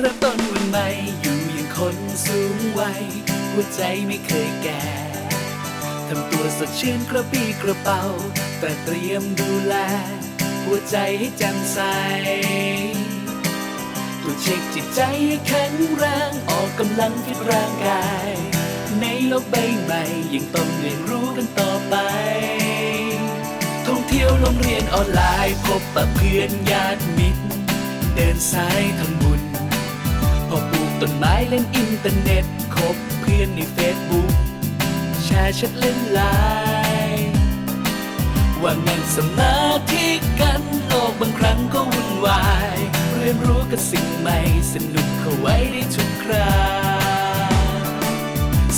เริ่มต้นวันใหม่อยู่อย่างคนสูงวัยหัวใจไม่เคยแก่ทำตัวสดชื่นกระปี้กระเป๋า แต่เตรียมดูแล หัวใจให้แจ่มใสตัวจเช็คจิตใจให้แข็งแรงออกกำลังฟิตร่างกาย ในโลกใบใหม่ยังต้องเรียนรู้กันต่อไปท่องเที่ยวโรงเรียนออนไลน์ พบปะเพื่อนญาติมิตร เดินสายทำ ต้นไม้เล่นอินเทอร์เน็ตคบเพื่อนในเฟซบุ๊กแชร์แชทเล่นไลน์ว่านั่สมาธิกันโลกบางครั้งก็วุ่นวาย เรียนรู้กับสิ่งใหม่สนุกเข้าไว้ได้ทุกครา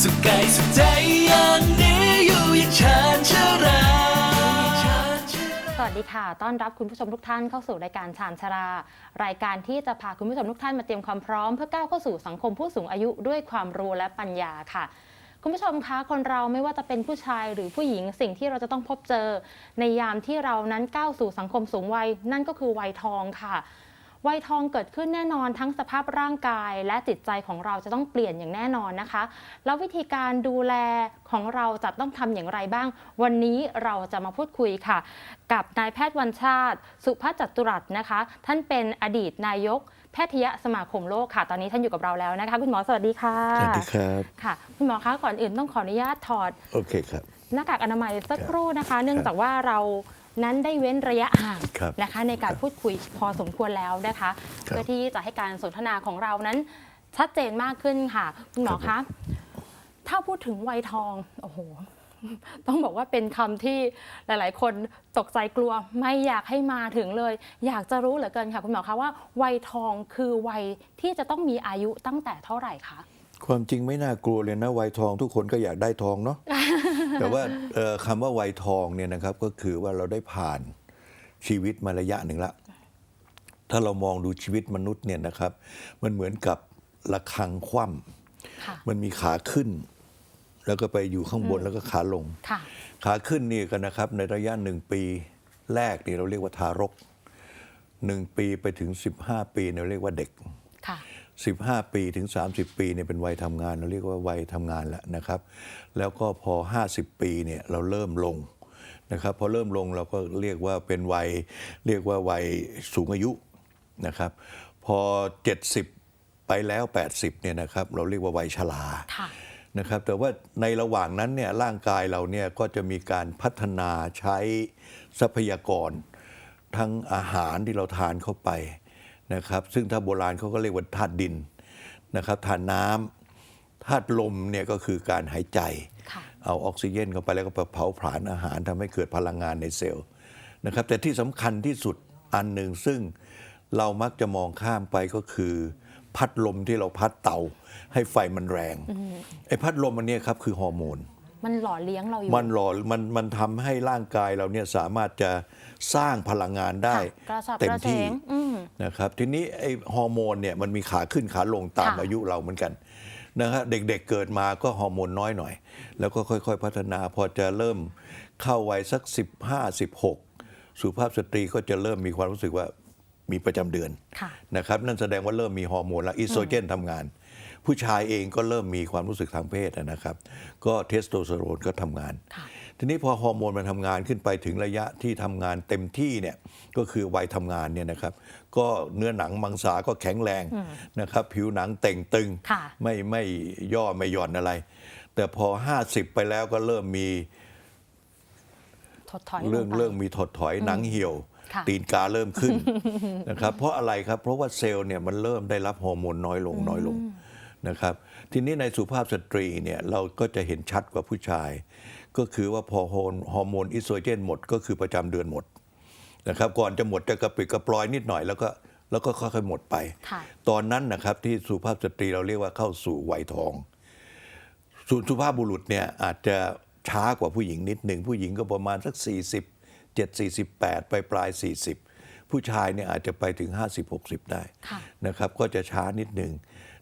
สุขกายสุขใจอย่างนี้อยู่อย่างชาญชรา วัสดีค่ะ ต้อนรับคุณผู้ชมทุกท่านเข้าสู่รายการชานชรา รายการที่จะพาคุณผู้ชมทุกท่านมาเตรียมความพร้อมเพื่อก้าวเข้าสู่สังคมผู้สูงอายุด้วยความรู้และปัญญาค่ะ คุณผู้ชมคะคนเราไม่ว่าจะเป็นผู้ชายหรือผู้หญิงสิ่งที่เราจะต้องพบเจอ ในยามที่เรานั้นก้าวสู่สังคมสูงวัยนั่นก็คือวัยทองค่ะ วัยทองเกิดขึ้นแน่นอนทั้งสภาพร่างกาย และจิตใจของเราจะต้องเปลี่ยนอย่างแน่นอนนะคะ แล้ววิธีการดูแลของเราจะต้องทำอย่างไรบ้าง วันนี้เราจะมาพูดคุยค่ะ กับนายแพทย์วันชาติ สุภาพจัตุรัสนะคะ ท่านเป็นอดีตนายกแพทยสมาคมโลกค่ะ ตอนนี้ท่านอยู่กับเราแล้วนะคะ คุณหมอสวัสดีค่ะสวัสดีครับค่ะคุณหมอคะก่อนอื่นต้องขออนุญาตถอดโอเคครับหน้ากากอนามัยสักครับครู่นะคะ เนื่องจากว่าเรา นั้นได้เว้นระยะห่างครับนะคะ ในการครับพูดคุยพอสมควรแล้วนะคะครับเพื่อที่จะให้การสนทนาของเรานั้นชัดเจนมากขึ้นค่ะคุณหมอครัคะบถ้าพูดถึงวัยทองโอ้โหต้องบอกว่าเป็นคำที่หลาย ๆ คนตกใจกลัวไม่อยากให้มาถึงเลย อยากจะรู้เหลือเกินค่ะคุณหมอคะว่าวัยทองคือวัยที่จะต้องมีอายุตั้งแต่เท่าไหร่คะความจริงไม่น่ากลัวเลยนะวัยทองทุกคนก็อยากได้ทองเนาะ แต่ว่าเอ่อคำว่าวัยทองเนี่ยนะครับก็คือว่าเราได้ผ่านชีวิตมาระยะหนึ่งละ ถ้าเรามองดูชีวิตมนุษย์เนี่ยนะครับ มันเหมือนกับระฆังคว่ค่ะำมันมีขาขึ้น แล้วก็ไปอยู่ข้างบนแล้วก็ขาลงค่ะขาขึ้นนี่กันนะครับ ในระยะหนึ่งปีแรกนี่เราเรียกว่าทารกหนึ่งปีไปถึง 15 ปีเนี่ยเราเรียกว่าเด็กค่ะ 15 ปีถึง 30 ปีเนี่ยเป็นวัยทำงาน เราเรียกว่าวัยทำงานแล้วนะครับ แล้วก็พอ 50 ปีเนี่ยเราเริ่มลงนะครับพอเริ่มลงเราก็เรียกว่าเป็นวัยเรียกว่าวัยสูงอายุนะครับพอ 70 ไปแล้ว 80เนี่ยนะครับเราเรียกว่าวัยชรานะครับแต่ว่าในระหว่างนั้นเนี่ยร่างกายเราเนี่ยก็จะมีการพัฒนาใช้ทรัพยากร ทั้งอาหารที่เราทานเข้าไป นะครับซึ่งถ้าโบราณเขาก็เรียกว่าธาตุดินนะครับธาตุน้ำธาตุลมเนี่ยก็คือการหายใจค่ะเอาออกซิเจนเข้าไปแล้วก็ไปเผาผลาญอาหารทำให้เกิดพลังงานในเซลล์นะครับแต่ที่สำคัญที่สุดอันหนึ่งซึ่งเรามักจะมองข้ามไปก็คือ พัดลมที่เราพัดเตา ให้ไฟมันแรงไอ้พัดลมอันเนี้ยครับคือฮอร์โมนมันหล่อเลี้ยงเราอยู่มันหล่อมันมันทำให้ร่างกายเราเนี่ยสามารถจะ สร้างพลังงานได้ค่ะกระสับเต็กมระเฉที่งอืมนะครับทีนี้ไอ้ฮอร์โมนเนี่ยมันมีขาขึ้นขาลงตามค่ะอายุเราเหมือนกันนะครับเด็กๆเกิดมาก็ฮอร์โมนน้อยหน่อย แล้วก็ค่อยๆพัฒนาพอจะเริ่มเข้าวัยสัก 15 16 สุภาพสตรีก็จะเริ่มมีความรู้สึกว่ามีประจำเดือนค่ะนะครับนั่นแสดงว่าเริ่มมีฮอร์โมนแล้วอีสโตรเจนทำงาน ผู้ชายเองก็เริ่มมีความรู้สึกทางเพศนะครับ ก็เทสโทสเตอโรนก็ทำงานค่ะ ทีนี้พอฮอร์โมนมันทำงานขึ้นไปถึงระยะที่ทำงานเต็มที่เนี่ยก็คือวัยทำงานเนี่ยนะครับ ก็เนื้อหนังมังสาก็แข็งแรงนะครับ ผิวหนังเต่งตึงค่ะไม่ไม่ย่อไม่หย่อนอะไร แต่พอ 50 ไปแล้วก็เริ่มมีถดถอยเรื่องลงไปเรื่องมีถดถอยหนังเหี่ยวค่ะตีนกาเริ่มขึ้นนะครับ เพราะอะไรครับ เพราะว่าเซลล์เนี่ยมันเริ่มได้รับฮอร์โมนน้อยลงน้อยลงนะครับ ทีนี้ในสุภาพสตรีเนี่ยเราก็จะเห็นชัดกว่าผู้ชาย ก็คือว่าพอฮอร์ฮอร์โมนอิสโตรเจนหมดก็คือประจำเดือนหมดนะครับก่อนจะหมดจะกระปิดกระปลอยนิดหน่อยแล้วก็แล้วก็ค่อยๆหมดไปค่ะตอนนั้นนะครับที่สุภาพสตรีเราเรียกว่าเข้าสู่วัยทองส่วนสุภาพบุรุษเนี่ยอาจจะช้ากว่าผู้หญิงนิดหนึ่งผู้หญิงก็ประมาณสัก 40 7 48 ไปปลาย 40 ผู้ชายเนี่ยอาจจะไปถึง 50 60 ได้ค่ะนะครับก็จะช้านิดหนึ่ง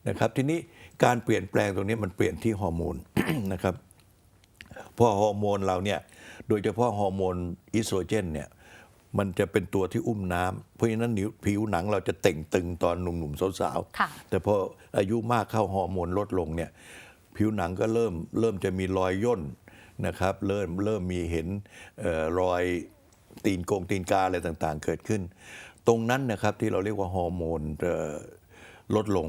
นะครับทีนี้การเปลี่ยนแปลงตรงนี้มันเปลี่ยนที่ฮอร์โมนนะครับ เพราะฮอร์โมนเราเนี่ยโดยเฉพาะฮอร์โมนอิสโตรเจนเนี่ยมันจะเป็นตัวที่อุ้มน้ำเพราะฉะนั้นนิ้วผิวหนังเราจะเต่งตึงตอนหนุ่มๆสาวค่ะๆแต่พออายุมากเข้าฮอร์โมนลดลงเนี่ยผิวหนังก็เริ่มเริ่มจะมีรอยย่นนะครับเริ่มเริ่มมีเห็นเออรอยตีนโกงตีนกาอะไรต่างๆ เกิดขึ้น ตรงนั้นนะครับที่เราเรียกว่าฮอร์โมนเอ่อลดลง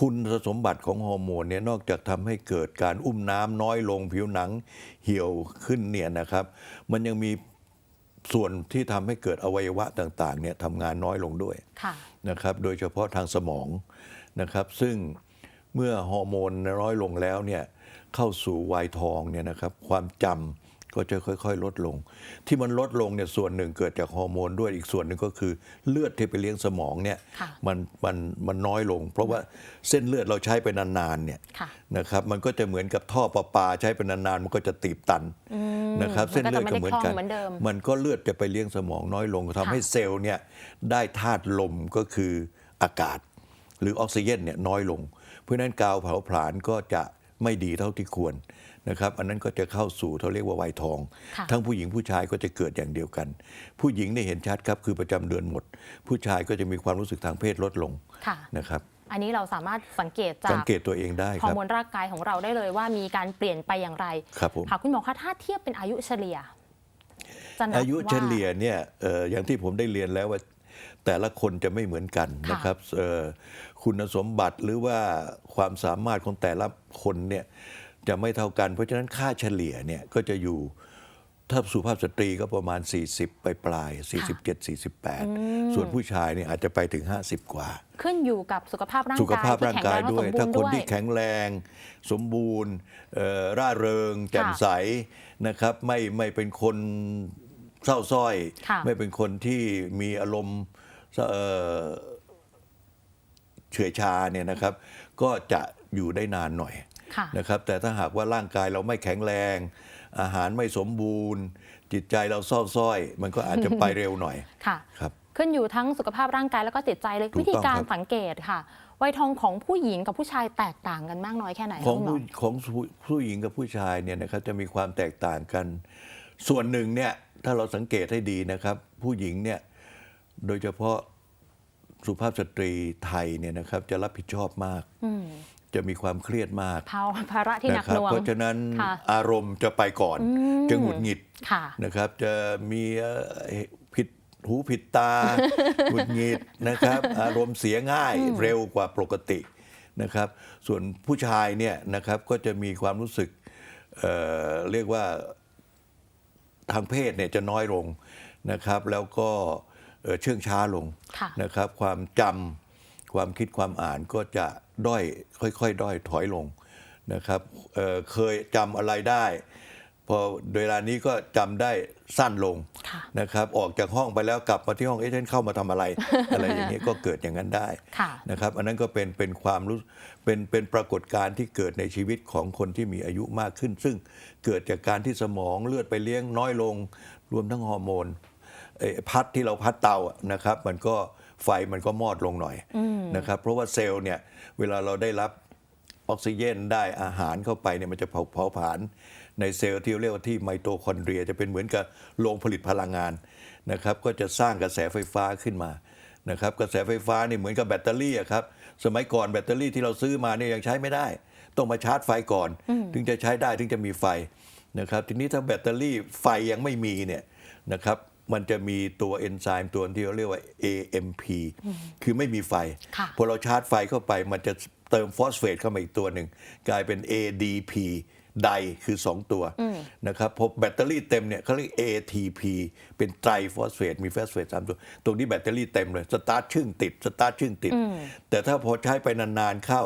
คุณสมบัติของฮอร์โมนเนี่ยนอกจากทำให้เกิดการอุ้มน้ำน้อยลงผิวหนังเหี่ยวขึ้นเนี่ยนะครับ มันยังมีส่วนที่ทำให้เกิดอวัยวะต่างๆเนี่ยทำงานน้อยลงด้วยค่ะนะครับโดยเฉพาะทางสมองนะครับ ซึ่งเมื่อฮอร์โมนน้อยลงแล้วเนี่ยเข้าสู่วัยทองเนี่ยนะครับความจำ ก็จะค่อย ๆ ลดลง ที่มันลดลงเนี่ยส่วนหนึ่งเกิดจากฮอร์โมนด้วยอีกส่วนหนึ่งก็คือเลือดที่ไปเลี้ยงสมองเนี่ยค่ะมันมันมันน้อยลง เพราะว่าเส้นเลือดเราใช้ไปนานๆเนี่ยค่ะนะครับมันก็จะเหมือนกับท่อประปาใช้ไปนานๆมันก็จะตีบตันนะครับมันก็เส้นเลือดก็เหมือนกันจะไม่ได้คล่องเหมือนเดิมมันก็เลือดจะไปเลี้ยงสมองน้อยลงทำให้เซลล์เนี่ยได้ธาตุลมก็คืออากาศ หรือออกซิเจนเนี่ยน้อยลง เพราะฉะนั้นกาวเผาผลาญก็จะไม่ดีเท่าที่ควร นะครับอันนั้นก็จะเข้าสู่เขาเรียกว่าวัยทองค่ะทั้งผู้หญิงผู้ชายก็จะเกิดอย่างเดียวกัน ผู้หญิงเนี่ยเห็นชัดครับคือประจำเดือนหมด ผู้ชายก็จะมีความรู้สึกทางเพศลดลงค่ะ นะครับ อันนี้เราสามารถสังเกตจาสังกเกตตัวเองได้ฮคอรัร์บโมนร่างกายของเราได้เลยว่ามีการเปลี่ยนไปอย่างไรครับผม ค่ะคุณหมอคะถ้าเทียบเป็นอายุเฉลี่ยจะนับอายุว่าเฉลี่ยเนี่ยเอ่ออย่างที่ผมได้เรียนแล้วว่าแต่ละคนจะไม่เหมือนกันค่ะ นะครับเอ่อคุณสมบัติหรือว่าความสามารถของแต่ละคนเนี่ย จะไม่เท่ากัน เพราะฉะนั้นค่าเฉลี่ยเนี่ยก็จะอยู่ถ้าสุภาพสตรีก็ประมาณ 40 ไปปลายๆ47 48 ส่วนผู้ชายเนี่ยอาจจะไปถึง 50 กว่า ขึ้นอยู่กับสุขภาพร่างสุขกายภาพที่ร่างแข็งกาแรยงและด้สวยมบูถ้ารณ์คนด้วยที่แข็งแรง สมบูรณ์เอ่อร่าเริง แจ่มค่ะใสนะครับไม่ไม่เป็นคนเศร้าส้อยค่ะไม่เป็นคนที่มีอารมณ์เอ่อเฉื่อยชาเนี่ยนะครับ ก็จะอยู่ได้นานหน่อยค่ะ นะครับแต่ถ้าหากว่าร่างกายเราไม่แข็งแรง อาหารไม่สมบูรณ์ จิตใจเราเศร้าส้อย มันก็อาจจะไปเร็วหน่อยค่ะครับขึ้นอยู่ทั้งสุขภาพร่างกายแล้วก็จิตใจเลยถูกต้องวิธีการครับสังเกตค่ะวัยทองของผู้หญิงกับผู้ชายแตกต่างกันมากน้อยแค่ไหนของคะคุณหมอผู้ของผู้ผู้หญิงกับผู้ชายเนี่ยนะครับจะมีความแตกต่างกัน ส่วนหนึ่งเนี่ยถ้าเราสังเกตให้ดีนะครับ ผู้หญิงเนี่ยโดยเฉพาะสุภาพสตรีไทยเนี่ยนะครับจะรับผิดชอบมากอืม จะมีความเครียดมากภาวะภาระที่หนันะกครัหน่วงเพราะฉะนั้นค่ะอารมณ์จะไปก่อนมจะหงุดหงิดค่ะนะครับ จะมีเอ่อผิดหูผิดตาหงุดหงิดนะครับ อารมณ์เสียง่ายเร็วกว่าปกตินะครับ ส่วนผู้ชายเนี่ยนะครับก็จะมีความรู้สึกเอ่อเรียกว่าทางเพศเนี่ยจะน้อยลงนะครับ แล้วก็เอ่อเชื่องช้าลงค่ะนะครับ ความจำความคิดความอ่านก็จะด้อยค่อยๆ ด้อยถอยลงนะครับเอ่อเคยจำอะไรได้พอเวลานี้ก็จำได้สั้นลงค่ะนะครับ ออกจากห้องไปแล้วกลับมาที่ห้องเอ๊ะฉันเข้ามาทำอะไร อะไรอย่างนี้ยก็เกิดอย่างนั้นได้ค่ะนะครับ อันนั้นก็เป็นเป็นความรู้เป็นเป็นปรากฏการณ์ที่เกิดในชีวิตของคนที่มีอายุมากขึ้น ซึ่งเกิดจากการที่สมองเลือดไปเลี้ยงน้อยลง รวมทั้งฮอร์โมนเอ่อพัดที่เราพัดเตาอะนะครับ มันก็ ไฟมันก็มอดลงหน่อยนะครับ เพราะว่าเซลล์เนี่ยเวลาเราได้รับออกซิเจนได้อาหารเข้าไปเนี่ยมันจะเผาเผาผลาญในเซลล์ที่เรียกว่าที่ไมโตคอนเดรีย จะเป็นเหมือนกับโรงผลิตพลังงานนะครับ ก็จะสร้างกระแสไฟฟ้าขึ้นมานะครับกระแสไฟฟ้านี่เหมือนกับแบตเตอรี่อะครับสมัยก่อนแบตเตอรี่ที่เราซื้อมาเนี่ยยังใช้ไม่ได้ ต้องมาชาร์จไฟก่อน ถึงจะใช้ได้ถึงจะมีไฟนะครับทีนี้ถ้าแบตเตอรี่ไฟยังไม่มีเนี่ยนะครับ มันจะมีตัวเอนไซม์ตัวที่เราเรียกว่า AMP คือไม่มีไฟค่ะพอเราชาร์จไฟเข้าไปมันจะเติมฟอสเฟตเข้ามาอีกตัวหนึ่ง กลายเป็น ADP ไดคือ 2 ตัวนะครับพบแบตเตอรี่เต็มเนี่ยเขาเรียก ATP เป็นไตรฟอสเฟตมีฟอสเฟตสามตัว ตรงนี้แบตเตอรี่เต็มเลย สตาร์ทชึ่งติด สตาร์ทชึ่งติด แต่ถ้าพอใช้ไปนานๆเข้า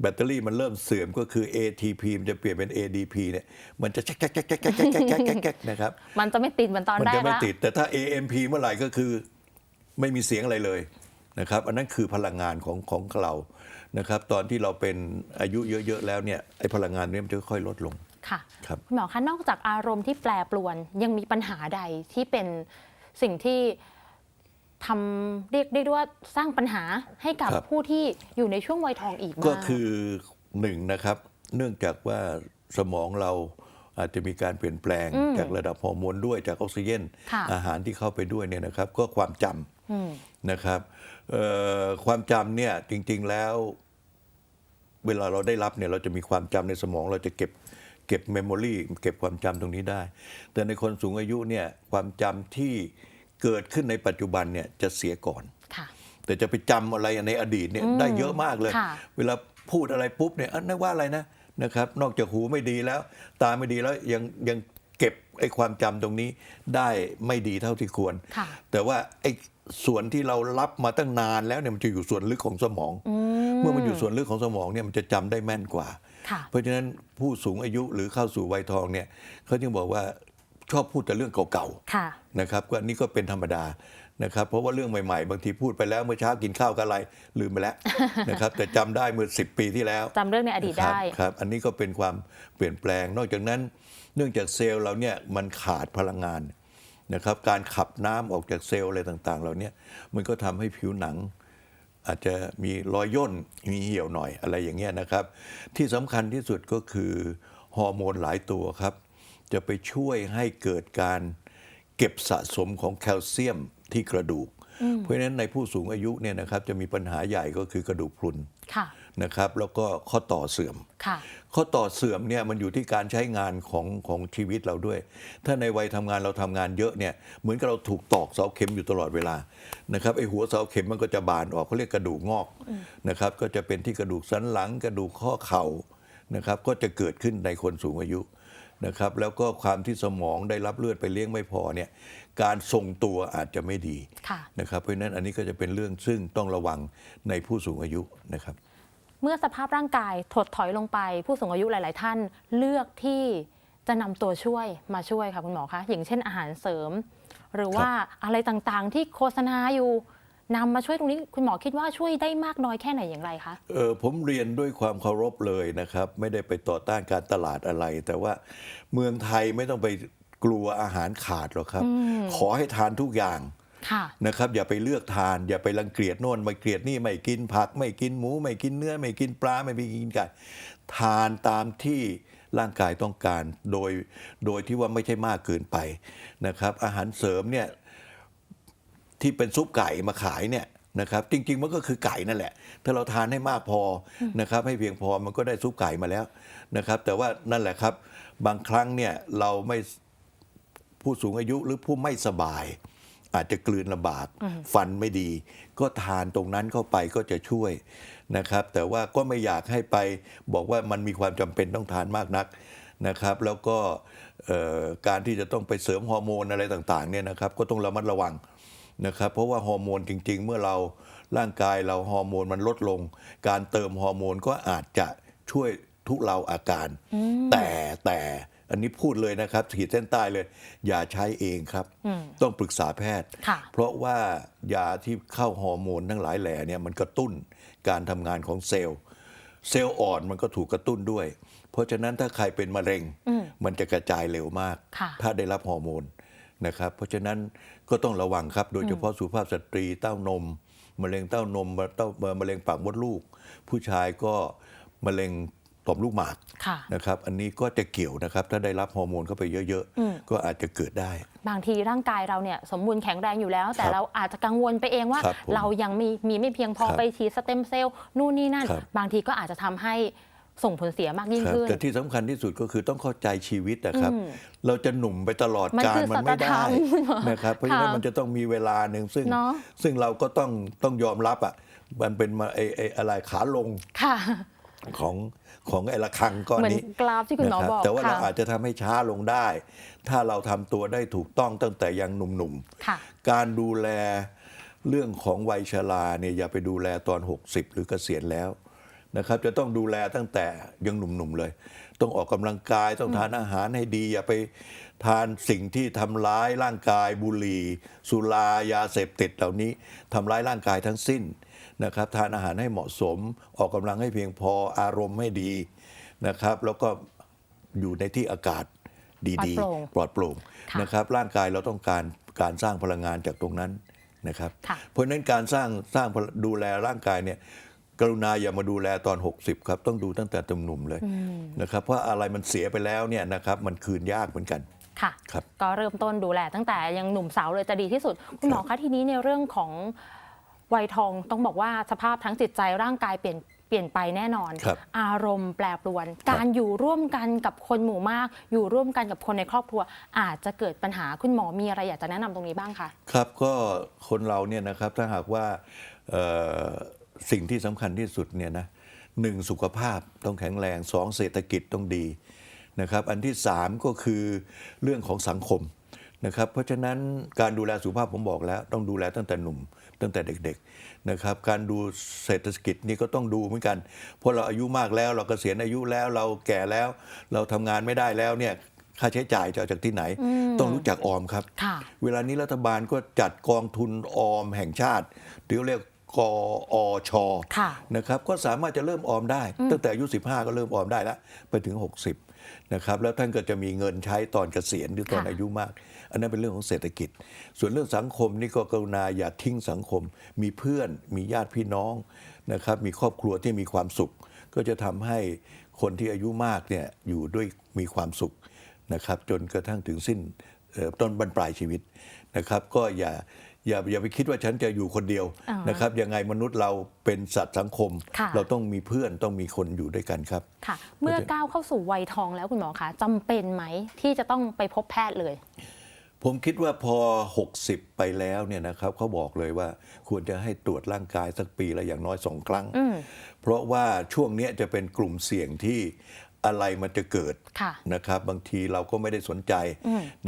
แบตเตอรี่มันเริ่มเสื่อมก็คือ ATP มันจะเปลี่ยนเป็น ADP เนี่ยมันจะแก๊กแก๊กแก๊กแก๊กแก๊กแก๊กนะครับมันจะไม่ติดเหมือนตอนแรกมันจะไม่ติดแต่ถ้า AMP เมื่อไหร่ก็คือไม่มีเสียงอะไรเลย นะครับอันนั้นคือพลังงานของของเรานะครับตอนที่เราเป็นอายุเยอะๆแล้วเนี่ยไอ้พลังงานเนี้มันจะค่อยๆลดลงค่ะครับคุณหมอคะนอกจากอารมณ์ที่แปรปรวนยังมีปัญหาใดที่เป็นสิ่งที่ทำเรียกได้ว่าสร้างปัญหาให้กับครับผู้ที่อยู่ในช่วงวัยทองอีกมากก็คือหนึ่งนะครับ เนื่องจากว่าสมองเราอาจจะมีการเปลี่ยนแปลงอืมจากระดับฮอร์โมนด้วยจากออกซิเจนค่ะอาหารที่เข้าไปด้วยเนี่ยนะครับ ก็ความจำอืมนะครับเอ่อ ความจำเนี่ยจริง ๆแล้ว เวลาเราได้รับเนี่ยเราจะมีความจำในสมอง เราจะเก็บเก็บเมมโมรีเก็บความจำตรงนี้ได้ แต่ในคนสูงอายุเนี่ยความจำที่เกิดขึ้นในปัจจุบันเนี่ยจะเสียก่อนค่ะแต่จะไปจำอะไรในอดีตเนี่ยอืมได้เยอะมากเลยค่ะเวลาพูดอะไรปุ๊บเนี่ยอะนึกว่าอะไรนะนะครับ นอกจากหูไม่ดีแล้ว ตาไม่ดีแล้วยังยังเก็บไอ้ความจำตรงนี้ได้ไม่ดีเท่าที่ควรค่ะแต่ว่าไอ้ ส่วนที่เรารับมาตั้งนานแล้วเนี่ยมันจะอยู่ส่วนลึกของสมองอืเมื่อมันอยู่ส่วนลึกของสมองเนี่ยมันจะจำได้แม่นกว่าค่ะเพราะฉะนั้นผู้สูงอายุหรือเข้าสู่วัยทองเนี่ยเขาจึงบอกว่าชอบพูดแต่เรื่องเก่าๆค่ะนะครับก็นี่ก็เป็นธรรมดานะครับเพราะว่าเรื่องใหม่ๆ บางทีพูดไปแล้วเมื่อเช้ากินข้าวกับอะไรลืมไปแล้วนะครับแต่จำได้เมื่อ 10 ปีที่แล้วจำเรื่องในอดีตครับได้ครับอันนี้ก็เป็นความเปลี่ยนแปลง นอกจากนั้น เนื่องจากเซลล์เราเนี่ยมันขาดพลังงาน นะครับการขับน้ำออกจากเซลล์อะไรต่างๆเราเนี่ยมันก็ทำให้ผิวหนัง อาจจะมีรอยย่นมีเหี่ยวหน่อยอะไรอย่างเงี้ยนะครับ ที่สำคัญที่สุดก็คือฮอร์โมนหลายตัวครับ จะไปช่วยให้เกิดการเก็บสะสมของแคลเซียมที่กระดูก เพราะฉะนั้นในผู้สูงอายุเนี่ยนะครับจะมีปัญหาใหญ่ก็คือกระดูกพรุนค่ะ นะครับแล้วก็ข้อต่อเสื่อมค่ะข้อต่อเสื่อมเนี่ยมันอยู่ที่การใช้งานของของชีวิตเราด้วย ถ้าในวัยทำงานเราทำงานเยอะเนี่ยเหมือนกับเราถูกตอกเสาเข็มอยู่ตลอดเวลานะครับไอหัวเสาเข็มมันก็จะบานออกเขาเรียกกระดูกงอกนะครับก็จะเป็นที่กระดูกสันหลัง กระดูกข้อเข่านะครับก็จะเกิดขึ้นในคนสูงอายุนะครับแล้วก็ความที่สมองได้รับเลือดไปเลี้ยงไม่พอเนี่ยการทรงตัวอาจจะไม่ดีค่ะนะครับเพราะฉะนั้นอันนี้ก็จะเป็นเรื่องซึ่งต้องระวังในผู้สูงอายุนะครับ เมื่อสภาพร่างกายถดถอยลงไป ผู้สูงอายุหลาย ๆ ท่านเลือกที่จะนำตัวช่วยมาช่วยค่ะคุณหมอคะอย่างเช่นอาหารเสริม หรือว่าอะไรต่างๆ ที่โฆษณาอยู่นำมาช่วยตรงนี้คุณหมอคิดว่าช่วยได้มากน้อยแค่ไหนอย่างไรคะเออผมเรียนด้วยความเคารพเลยนะครับ ไม่ได้ไปต่อต้านการตลาดอะไร แต่ว่าเมืองไทยไม่ต้องไปกลัวอาหารขาดหรอกครับ ขอให้ทานทุกอย่างค่ะ นะครับอย่าไปเลือกทาน อย่าไปรังเกียจโน่นไม่เกลียดนี่ไม่กินผัก ไม่กินหมู ไม่กินเนื้อ ไม่กินปลาไม่กินไก่ทานตามที่ร่างกายต้องการโดยโดยที่ว่าไม่ใช่มากเกินไปนะครับ อาหารเสริมเนี่ยที่เป็นซุปไก่มาขายเนี่ยนะครับจริงๆมันก็คือไก่นั่นแหละ ถ้าเราทานให้มากพอนะครับให้เพียงพอมันก็ได้ซุปไก่มาแล้วนะครับ แต่ว่านั่นแหละครับ บางครั้งเนี่ยเราไม่ผู้สูงอายุหรือผู้ไม่สบาย อาจจะกลืนลำบากฟันไม่ดี ก็ทานตรงนั้นเข้าไปก็จะช่วยนะครับ แต่ว่าก็ไม่อยากให้ไปบอกว่ามันมีความจำเป็นต้องทานมากนักนะครับ แล้วก็เอ่อการที่จะต้องไปเสริมฮอร์โมนอะไรต่างๆเนี่ยนะครับ ก็ต้องระมัดระวังนะครับ เพราะว่าฮอร์โมนจริง ๆ เมื่อเราร่างกายเราฮอร์โมนมันลดลง การเติมฮอร์โมนก็อาจจะช่วยทุเลาอาการ แต่แต่ อันนี้พูดเลยนะครับขีดเส้นใต้เลย อย่าใช้เองครับ ต้องปรึกษาแพทย์ค่ะเพราะว่ายาที่เข้าฮอร์โมนทั้งหลายแหล่เนี่ยมันกระตุ้นการทำงานของเซลล์ เซลล์อ่อนมันก็ถูกกระตุ้นด้วย เพราะฉะนั้นถ้าใครเป็นมะเร็ง มันจะกระจายเร็วมากค่ะถ้าได้รับฮอร์โมนนะครับเพราะฉะนั้นก็ต้องระวังครับ โดยเฉพาะสุภาพสตรีเต้านม มะเร็งเต้านมเต้ามะเร็งปากมดลูก ผู้ชายก็มะเร็ง ต่อมลูกหมากค่ะนะครับอันนี้ก็จะเกี่ยวนะครับ ถ้าได้รับฮอร์โมนเข้าไปเยอะๆ ก็อาจจะเกิดได้ บางทีร่างกายเราเนี่ยสมบูรณ์แข็งแรงอยู่แล้ว แต่ครับเราอาจจะกังวลไปเองว่าครับผมเรายังมีมีไม่เพียงพอครับไปฉีดสเต็มเซลล์นู่นนี่นั่นครับบางทีก็อาจจะทำให้ส่งผลเสียมากยิ่งครับขึ้นแต่ที่สำคัญที่สุดก็คือต้องเข้าใจชีวิตนะครับ เราจะหนุ่มไปตลอดมันกาคืรอมันไม่สัจธรได้รมนะครับเพราะฉะนั้นค่ะมันจะต้องมีเวลาหนึ่งซึ่งเนอะซึ่งเราก็ต้องต้องยอมรับอะมันเป็นมาไอ้ไอ้อะไรขาลงค่ะของ ของไอ้ระฆังก้อนเหมือนนี้กราฟที่คุณหมอนะรับบอกแต่ว่าเราค่ะอาจจะทำให้ช้าลงได้ ถ้าเราทำตัวได้ถูกต้องตั้งแต่ยังหนุ่มค่ะ ๆ การดูแลเรื่องของวัยชราเนี่ยอย่าไปดูแลตอน 60 หรือเกษียณแล้วนะครับ จะต้องดูแลตั้งแต่ยังหนุ่มๆเลย ต้องออกกำลังกายต้องทานอาหารให้ดี อย่าไปทานสิ่งที่ทำร้ายร่างกายบุหรี่ สุรายาเสพติดเหล่านี้ทำร้ายร่างกายทั้งสิ้นนะครับ ทานอาหารให้เหมาะสม ออกกำลังให้เพียงพออารมณ์ให้ดีนะครับ แล้วก็อยู่ในที่อากาศดีๆ ปลอดโปร่งค่ะนะครับ ร่างกายเราต้องการการสร้างพลังงานจากตรงนั้นนะครับค่ะเพราะฉะนั้นการสร้างสร้างพลดูแลร่างกายเนี่ย กรุณาอย่ามาดูแลตอน 60 ครับ ต้องดูตั้งแต่ตหนุ่มเลยนะครับเพราะอะไรมันเสียไปแล้วเนี่ยนะครับมันคืนยากเหมือนกันค่ะครับก็เริ่มต้นดูแลตั้งแต่ยังหนุ่มสาวเลยจะดีที่สุด คุณหมอคะทีนี้ในเรื่องของวัยทองต้องบอกว่าสภาพทั้งจิตใจร่างกายเปลี่ยนเปลี่ยนไปแน่นอนครับอารมณ์แปรปรวน การอยู่ร่วมกันกับคนหมู่มาก อยู่ร่วมกันกับคนในครอบครัว อาจจะเกิดปัญหาคุณหมอมีอะไรอยากจะแนะนำตรงนี้บ้างคะครับก็คนเราเนี่ยนะครับถ้าหากว่าเอ่อ สิ่งที่สำคัญที่สุดเนี่ยนะหนึ่งสุขภาพต้องแข็งแรงสองเศรษฐกิจต้องดีนะครับ อันที่สามก็คือเรื่องของสังคมนะครับ เพราะฉะนั้นการดูแลสุขภาพผมบอกแล้ว ต้องดูแลตั้งแต่หนุ่ม ตั้งแต่เด็กๆนะครับ การดูเศรษฐกิจนี่ก็ต้องดูเหมือนกัน เพราะเราอายุมากแล้วเราเกษียณอายุแล้วเราแก่แล้ว เราทำงานไม่ได้แล้วเนี่ยค่าใช้จ่ายจะเอาจากที่ไหน ต้องรู้จักออมครับค่ะเวลานี้รัฐบาลก็จัดกองทุนออมแห่งชาติหรือเรียก กอชค่ะนะครับก็สามารถจะเริ่มออมได้ ตั้งแต่อายุ 15 ก็เริ่มออมได้แล้วไปถึง 60นะครับแล้วท่านก็จะมีเงินใช้ตอนเกษียณหรือตอนค่ะอายุมาก อันนั้นเป็นเรื่องของเศรษฐกิจ ส่วนเรื่องสังคมนี่ก็กรุณาอย่าทิ้งสังคม มีเพื่อน มีญาติพี่น้องนะครับมีครอบครัวที่มีความสุข ก็จะทำให้คนที่อายุมากเนี่ยอยู่ด้วยมีความสุขนะครับจนกระทั่งถึงสิ้นเอ่อต้นบรรปลายชีวิตนะครับ ก็อย่า อย่าอย่าไปคิดว่าฉันจะอยู่คนเดียวอ่านนะครับยังไงมนุษย์เราเป็นสัตว์สังคมค่ะเราต้องมีเพื่อนต้องมีคนอยู่ด้วยกันครับค่ะ เมื่อก้าวเข้าสู่วัยทองแล้วคุณหมอคะจำเป็นไหมที่จะต้องไปพบแพทย์เลย ผมคิดว่าพอ 60 ไปแล้วเนี่ยนะครับเขาบอกเลยว่าควรจะให้ตรวจร่างกายสักปีละอย่างน้อยสองครั้งอืมเพราะว่าช่วงเนี้ยจะเป็นกลุ่มเสี่ยงที่อะไรมันจะเกิดค่ะนะครับ บางทีเราก็ไม่ได้สนใจ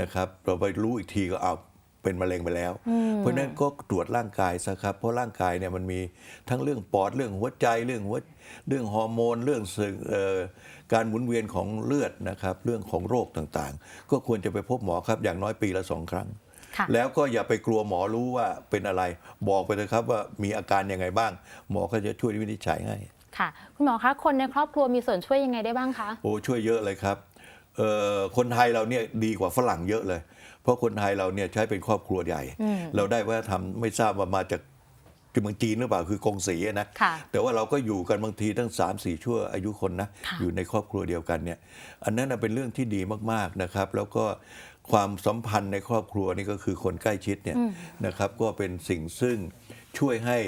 นะครับ เราไปรู้อีกทีก็เอา เป็นมะเร็งไปแล้ว เพราะฉะนั้นก็ตรวจร่างกายซะครับ เพราะร่างกายเนี่ยมันมีทั้งเรื่องปอดเรื่องหัวใจเรื่องหัวเรื่องฮอร์โมน เรื่องสึกเอ่อการหมุนเวียนของเลือดนะครับ เรื่องของโรคต่างๆ ก็ควรจะไปพบหมอครับอย่างน้อยปีละสองครั้งค่ะแล้วก็อย่าไปกลัวหมอรู้ว่าเป็นอะไร บอกไปเลยครับว่ามีอาการยังไงบ้าง หมอก็จะช่วยวินิจฉัยให้ค่ะ คุณหมอคะคนในครอบครัวมีส่วนช่วยยังไงได้บ้างคะโอ้ช่วยเยอะเลยครับเอ่อคนไทยเราเนี่ยดีกว่าฝรั่งเยอะเลย เพราะคนไทยเราเนี่ยใช้เป็นครอบครัวใหญ่ เราได้ว่าทำไม่ทราบว่ามาจากเมืองจีนหรือเปล่าคือกงสีอะนะค่ะแต่ว่าเราก็อยู่กันบางทีตั้ง3ามสี่ชั่วอายุคนนะค่ะอยู่ในครอบครัวเดียวกันเนี่ยอันนั้นนะเป็นเรื่องที่ดีมากๆนะครับ แล้วก็ความสัมพันธ์ในครอบครัวนี่ก็คือคนใกล้ชิดเนี่ยนะครับก็เป็นสิ่งซึ่งช่วยให้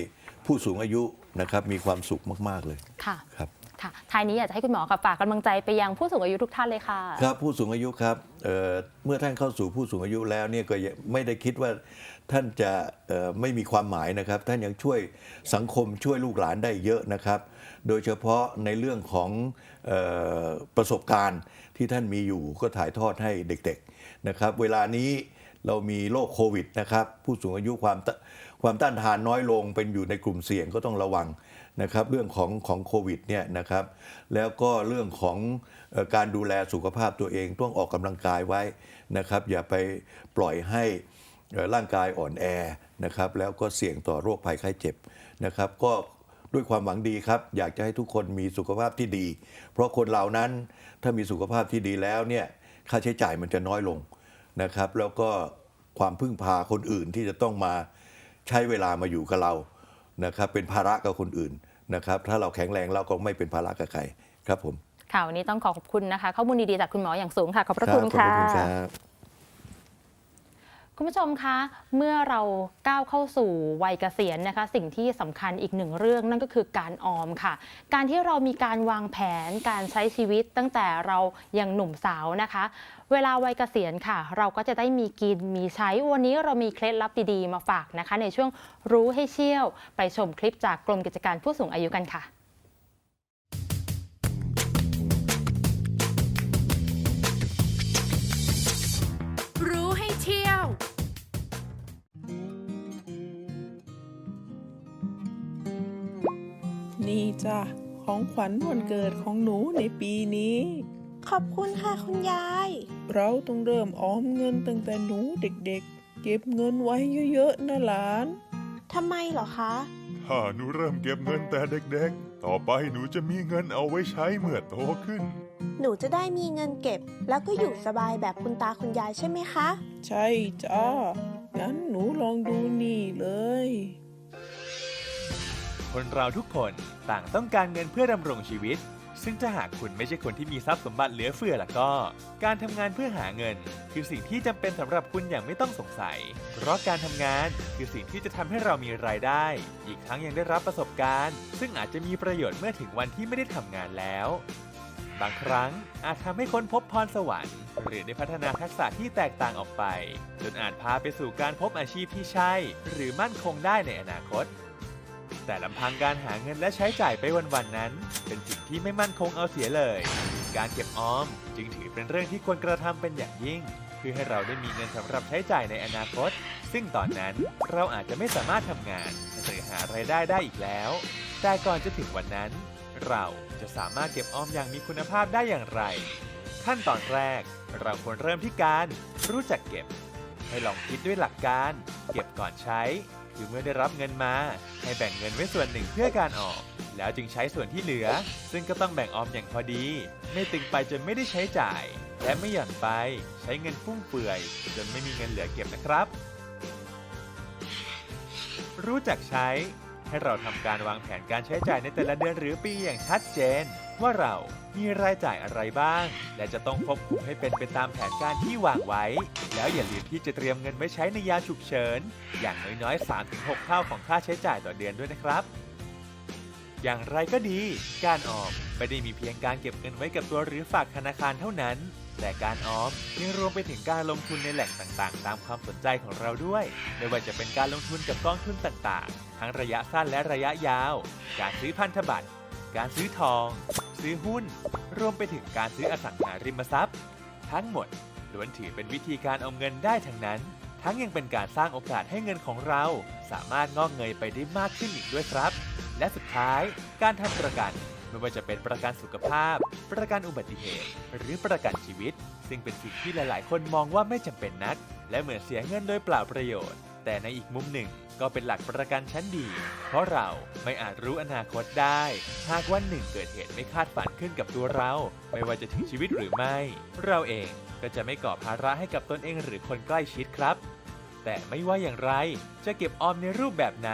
ผู้สูงอายุนะครับมีความสุขมาก ๆ เลยค่ะครับ ค่ะท้ายนี้อยากจะให้คุณหมอค่ะฝากกำลังใจไปยังผู้สูงอายุทุกท่านเลยค่ะ ครับผู้สูงอายุครับเอ่อเมื่อท่านเข้าสู่ผู้สูงอายุแล้วเนี่ยก็อย่าไม่ได้คิดว่าท่านจะเอ่อไม่มีความหมายนะครับ ท่านยังช่วยสังคมช่วยลูกหลานได้เยอะนะครับ โดยเฉพาะในเรื่องของเออประสบการณ์ที่ท่านมีอยู่ก็ถ่ายทอดให้เด็กๆนะครับ เวลานี้เรามีโรคโควิดนะครับ ผู้สูงอายุความตความต้านทานน้อยลงเป็นอยู่ในกลุ่มเสี่ยงก็ต้องระวัง นะครับเรื่องของของโควิดเนี่ยนะครับแล้วก็เรื่องของการดูแลสุขภาพตัวเองต้องออกกำลังกายไว้นะครับ อย่าไปปล่อยให้ร่างกายอ่อนแอนะครับแล้วก็เสี่ยงต่อโรคภัยไข้เจ็บนะครับ ก็ด้วยความหวังดีครับ อยากจะให้ทุกคนมีสุขภาพที่ดี เพราะคนเหล่านั้นถ้ามีสุขภาพที่ดีแล้วเนี่ยค่าใช้จ่ายมันจะน้อยลงนะครับ แล้วก็ความพึ่งพาคนอื่นที่จะต้องมาใช้เวลามาอยู่กับเรา นะครับเป็นภาระกับคนอื่นนะครับถ้าเราแข็งแรงเราก็ไม่เป็นภาระกับใครครับผมค่ะวันนี้ต้องขอขอบคุณนะคะ ข้อมูลดีๆจากคุณหมออย่างสูงค่ะ ขอบพระรับคุณขอบค่ะ คุณผู้ชมคะ เมื่อเราก้าวเข้าสู่วัยเกษียณนะคะ สิ่งที่สำคัญอีกหนึ่งเรื่องนั่นก็คือการออมค่ะ การที่เรามีการวางแผนการใช้ชีวิตตั้งแต่เรายังหนุ่มสาวนะคะ เวลาวัยเกษียณค่ะ เราก็จะได้มีกินมีใช้วันนี้เรามีเคล็ดลับดีๆมาฝากนะคะ ในช่วงรู้ให้เชี่ยว ไปชมคลิปจากกรมกิจการผู้สูงอายุกันค่ะ จ้ะของขวัญวันเกิดของหนูในปีนี้ ขอบคุณค่ะคุณยาย เราต้องเริ่มออมเงินตั้งแต่หนูเด็กๆ เก็บเงินไว้เยอะๆนะหลานทำไมเหรอคะ ถ้าหนูเริ่มเก็บเงินแต่เด็กๆ ต่อไปหนูจะมีเงินเอาไว้ใช้เมื่อโตขึ้น หนูจะได้มีเงินเก็บ แล้วก็อยู่สบายแบบคุณตาคุณยายใช่ไหมคะ ใช่จ้างั้นหนูลองดูนี่เลย คนเราทุกคนต่างต้องการเงินเพื่อดำรงชีวิต ซึ่งถ้าหากคุณไม่ใช่คนที่มีทรัพย์สมบัติเหลือเฟือล่ะก็ การทำงานเพื่อหาเงิน คือสิ่งที่จำเป็นสำหรับคุณอย่างไม่ต้องสงสัย เพราะการทำงานคือสิ่งที่จะทำให้เรามีรายได้ อีกทั้งยังได้รับประสบการณ์ ซึ่งอาจจะมีประโยชน์เมื่อถึงวันที่ไม่ได้ทำงานแล้ว บางครั้งอาจทำให้คนพบพรสวรรค์หรือได้พัฒนาทักษะที่แตกต่างออกไป จนอาจพาไปสู่การพบอาชีพที่ใช่ หรือมั่นคงได้ในอนาคต แต่ลำพังการหาเงินและใช้จ่ายไปวันๆนั้น เป็นสิ่งที่ไม่มั่นคงเอาเสียเลย การเก็บออมจึงถือเป็นเรื่องที่ควรกระทำเป็นอย่างยิ่ง เพื่อให้เราได้มีเงินสำหรับใช้จ่ายในอนาคต ซึ่งตอนนั้นเราอาจจะไม่สามารถทำงานหรือหาไรายได้ได้อีกแล้ว แต่ก่อนจะถึงวันนั้น เราจะสามารถเก็บออมอย่างมีคุณภาพได้อย่างไร ขั้นตอนแรก เราควรเริ่มที่การรู้จักเก็บ ให้ลองคิดด้วยหลักการ เก็บก่อนใช้ คือเมื่อได้รับเงินมา ให้แบ่งเงินไว้ส่วนหนึ่งเพื่อการออก แล้วจึงใช้ส่วนที่เหลือ ซึ่งก็ต้องแบ่งออมอย่างพอดี ไม่ตึงไปจนไม่ได้ใช้จ่าย และไม่หย่อนไป ใช้เงินฟุ่มเฟือย จนไม่มีเงินเหลือเก็บนะครับ รู้จักใช้ ให้เราทำการวางแผนการใช้จ่ายในแต่ละเดือนหรือปีอย่างชัดเจน ว่าเรา มีรายจ่ายอะไรบ้าง และจะต้องควบคุมให้เป็นไปตามแผนการที่วางไว้ แล้วอย่าลืมที่จะเตรียมเงินไว้ใช้ในยามฉุกเฉิน อย่างน้อยๆ 3-6 เท่าของค่าใช้จ่ายต่อเดือนด้วยนะครับ อย่างไรก็ดี การออมไม่ได้มีเพียงการเก็บเงินไว้กับตัวหรือฝากธนาคารเท่านั้น แต่การออมยังรวมไปถึงการลงทุนในแหล่งต่างๆ ตามความสนใจของเราด้วย ไม่ว่าจะเป็นการลงทุนกับกองทุนต่างๆ ทั้งระยะสั้นและระยะยาว การซื้อพันธบัตร การซื้อทอง ซื้อหุ้น รวมไปถึงการซื้ออสังหาริมทรัพย์ ทั้งหมดล้วนถือเป็นวิธีการเอาเงินได้ทั้งนั้น ทั้งยังเป็นการสร้างโอกาสให้เงินของเรา สามารถงอกเงยไปได้มากขึ้นอีกด้วยครับ และสุดท้ายการทำประกันไม่ว่าจะเป็นประกันสุขภาพ ประกันอุบัติเหตุ หรือประกันชีวิต ซึ่งเป็นสิ่งที่หลาย ๆ คนมองว่าไม่จำเป็นนัก และเหมือนเสียเงินโดยเปล่าประโยชน์ แต่ในอีกมุมหนึ่งก็เป็นหลักประกันชั้นดี เพราะเราไม่อาจรู้อนาคตได้ หากวันหนึ่งเกิดเหตุไม่คาดฝันขึ้นกับตัวเรา ไม่ว่าจะถึงชีวิตหรือไม่ เราเองก็จะไม่ก่อภาระให้กับตนเองหรือคนใกล้ชิดครับ แต่ไม่ว่าอย่างไรจะเก็บออมในรูปแบบไหน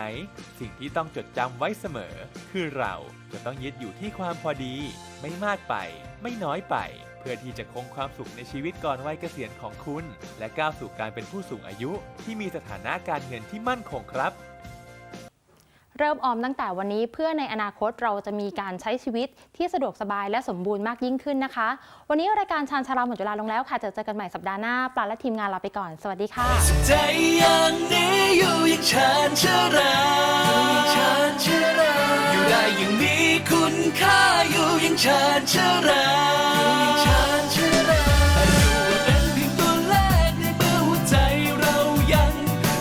สิ่งที่ต้องจดจำไว้เสมอ คือเราจะต้องยึดอยู่ที่ความพอดี ไม่มากไป ไม่น้อยไป เพื่อที่จะคงความสุขในชีวิตก่อนวัยเกษียณของคุณ และก้าวสู่การเป็นผู้สูงอายุที่มีสถานะการเงินที่มั่นคงครับเริ่มออมตั้งแต่วันนี้เพื่อในอนาคตเราจะมีการใช้ชีวิตที่สะดวกสบายและสมบูรณ์มากยิ่งขึ้นนะคะ วันนี้รายการชาญชาลาหมดเวลาลงแล้วค่ะเจอเจอกันใหม่สัปดาห์หน้าปลาและทีมงานลาไปก่อน สวัสดีค่ะใจอย่างนี้อยู่อย่างชาญชราอยู่อย่าง ข้าอยู่ยังชาญชราอายุนั้นเพียงตัวเลขในเบอหัวใจเรายัง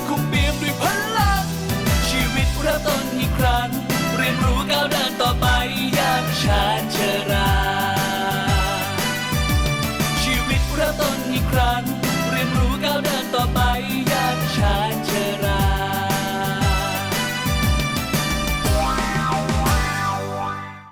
คงเปี่ยมด้วยพลังชีวิตเริ่ต้นอีกครั้งเรียนรู้ก้าวเดินต่อไป